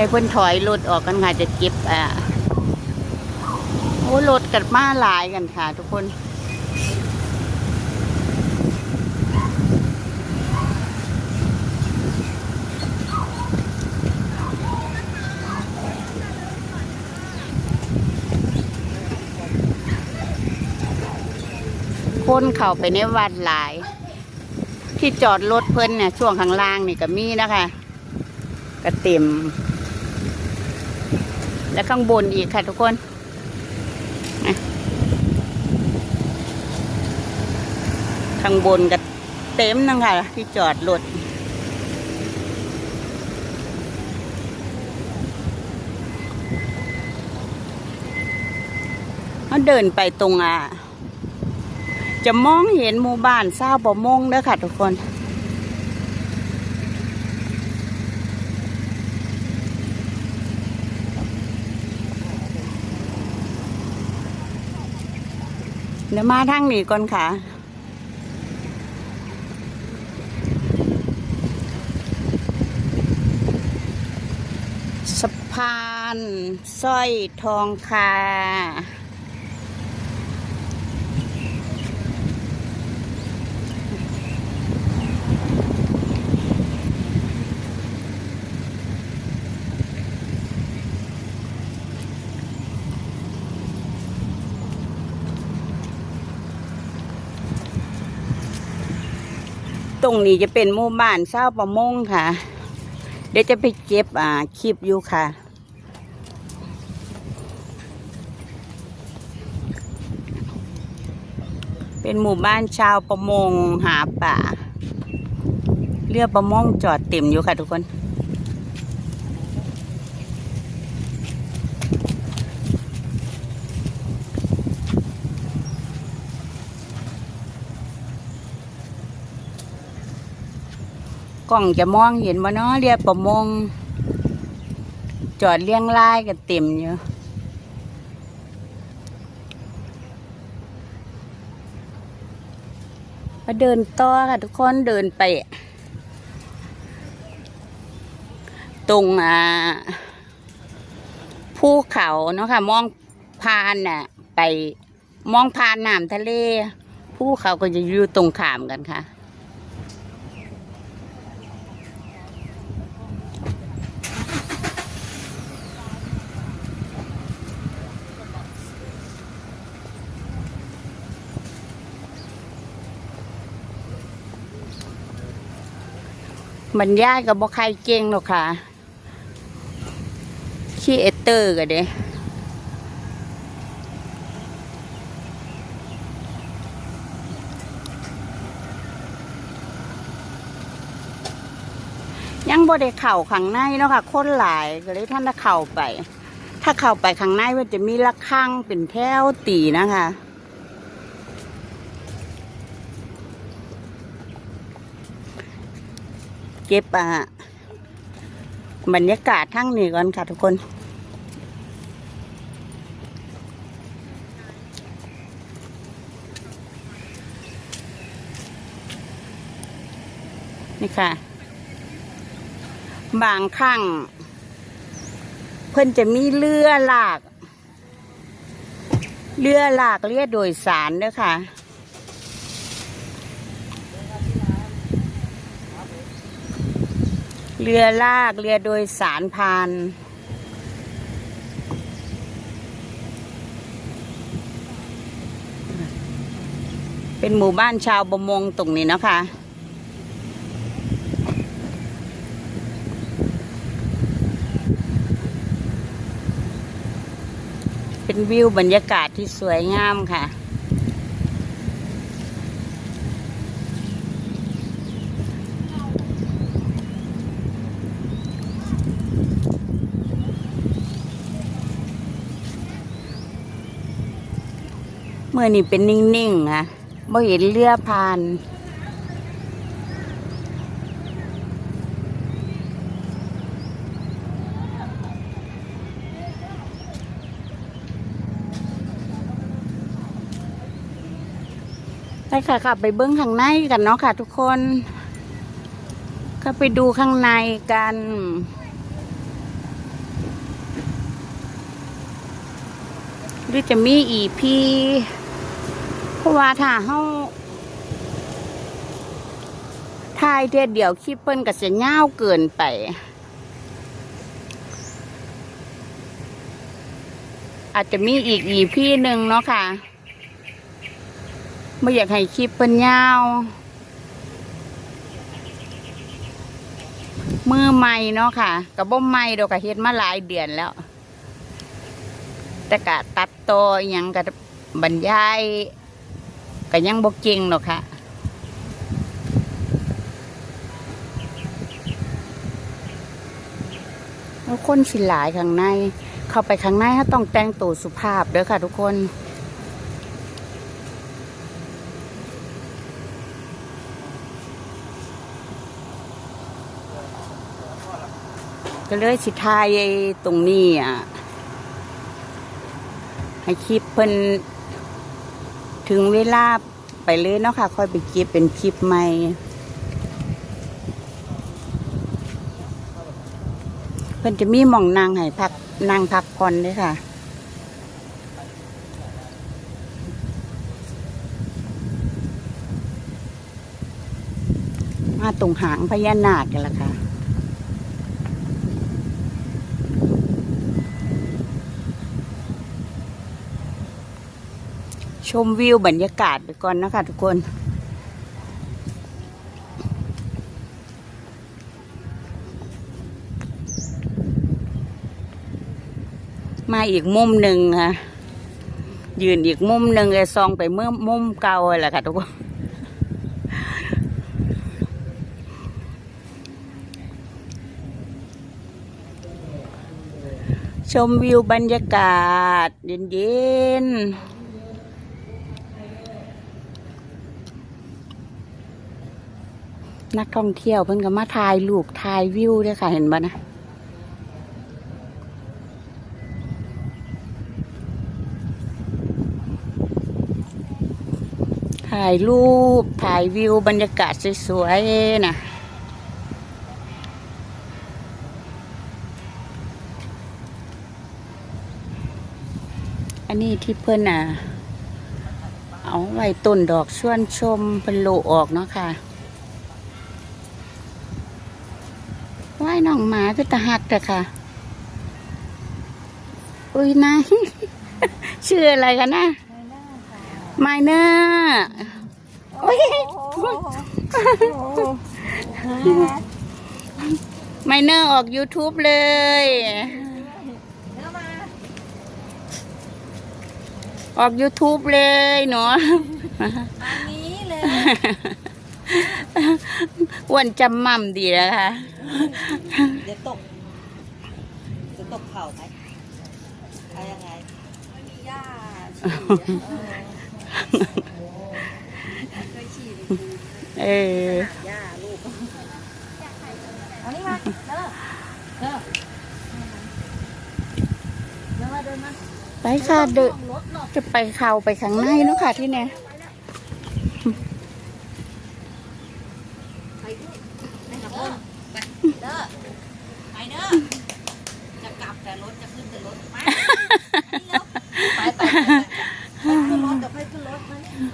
ให้เพิ่นถอยรถออกกันค่ะจะเก็บอ่าโอ้รถกันมาหลายกันค่ะ ทุกคนคนเข้าไปในวัดหลาย ที่จอดรถเพิ่นเนี่ยช่วงข้างล่างนี่ก็มีนะคะ ก็เต็ม และข้างบนอีกค่ะทุกคนข้างบนก็เต็มนึงค่ะ ที่จอดรถเขาเดินไปตรงอะจะมองเห็นหมู่บ้านเศร้าวประมงเด้อค่ะทุกคน เดี๋ยวมาทางนี้ก่อนค่ะ สะพานสร้อยทองคา ตรงนี้จะเป็นหมู่บ้านเศร้าวประมงค่ะ เดี๋ยวจะไปเก็บอ่าคลิปอยู่ค่ะ เป็นหมู่บ้านชาวประมงหาป่า เรือประมงจอดเต็มอยู่ค่ะทุกคน กล้องจะมองเห็นว่านาะเรือประมง จอดเลี้ยงลายกันเต็มอยู่มาเดินต่อค่ะทุกคนเดินไป ตรงอ่าภูเขาเนาะค่ะ มองพานน่ะ ไปมองพานน้ำทะเลภูเขาก็จะอยู่ตรงขามกันค่ะ บรรยายกับบ่ใครเก่งหรอกค่ะขี้เอเตอร์กันเด้ยังบ่ได้เข่าข้างในเนาะค่ะคนหลายก็เลยท่านจะเข่าไป ถ้าเข้าไปข้างในมันจะมีระฆังเป็นแถวตีนะคะ เก็บอะบรรยากาศทั้งนี้ก่อนค่ะทุกคน นี่ค่ะ บางครั้งเพิ่นจะมีเรือลาก เรือลากเรือโดยสารเด้อค่ะ เรือลากเรือโดยสารพาน เป็นหมู่บ้านชาวประมงตรงนี้นะคะเป็นวิวบรรยากาศที่สวยงามค่ะ มื่อนี่เป็นนิ่งๆนะไม่เห็นเรือผ่านได้ค่ะลับไปเบื้องข้างในกันเนาะค่ะทุกคน ก็ไปดูข้างในกัน หรือจะมีอีพี เพราะว่าถ้าเฮาถ่ายเทียเดียวคลิปเปิ้นก็จะยาวเกินไป อาจจะมีอีกอีพี่หนึ่งเนาะค่ะไม่อยากให้คลิปเปิ้นยาวมือใหม่เนาะค่ะกับบ่ใหม่ดอกกะเฮ็ดมาหลายเดือนแล้ว แต่กะตัดต่ออหยังกับบรรยาย ก็ยังบ่เก่งหรอกค่ะแล้วคนสิหลายข้างใน เข้าไปข้างในถ้าต้องแต่งตัวสุภาพเด้อค่ะทุกคนก็เลยสิทายตรงนี้อะให้คลิปเพิ่น ถึงเวลาไปเลยเนาะค่ะ ค่อยไปเก็บเป็นคลิปใหม่เพิ่นจะมีหมองนางให้พักนางพักผ่อนด้วยค่ะ มาตรงหางพญานาคกันละค่ะ ชมวิวบรรยากาศไปก่อนนะคะทุกคนมาอีกมุมหนึ่งค่ะยืนอีกมุมหนึ่งเลยซองไปเมื่อมุมเก่าแหละค่ะทุกคนชมวิวบรรยากาศ เย็นๆ นักท่องเที่ยวเพิ่นก็มาถ่ายรูปถ่ายวิวด้วยค่ะเห็นบ่นะถ่ายรูปถ่ายวิวบรรยากาศสวยๆนะอันนี้ที่เพิ่นอะ เอาไว้ต้นดอกชวนชมเป็นโลออกเนาะค่ะว่าย น้องหมาคือตาหักแต่ค่ะ อุ้ยนายชื่ออะไรกันนะไมเนอร์โอ้ยไมเนอร์ออก YouTube เลยออก YouTube เลยเนาะอันนี้เลยอ้วนจำมั่มดีแล้วค่ะ เดี๋ยวตกจะตกเข่าไหมเอายังไงไม่มีหญ้าฉี่เคยฉี่ไปดูเออหญ้าลูกเอานี่มาเด้อเด้อเดินมาเดินมาไปค่ะเดนรถหลบจะไปเข้าไปข้างในเนาะค่ะที่เนี่ย ไปด้วยไปกับเพื่อนไปเด้อไปเด้อจะกลับแต่ รถจะขึ้นแต่รถมาไปไปขึ้นรถเดี๋ยวค่อยขึ้นรถมานี่มา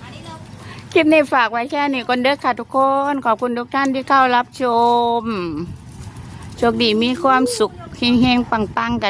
มานี่เร็วคลิปนี้ฝากไว้แค่นี้ก่อนเด้อค่ะทุกคน ขอบคุณทุกท่านที่เข้ารับชม โชคดีมีความสุขเฮงๆ ปังๆ กัน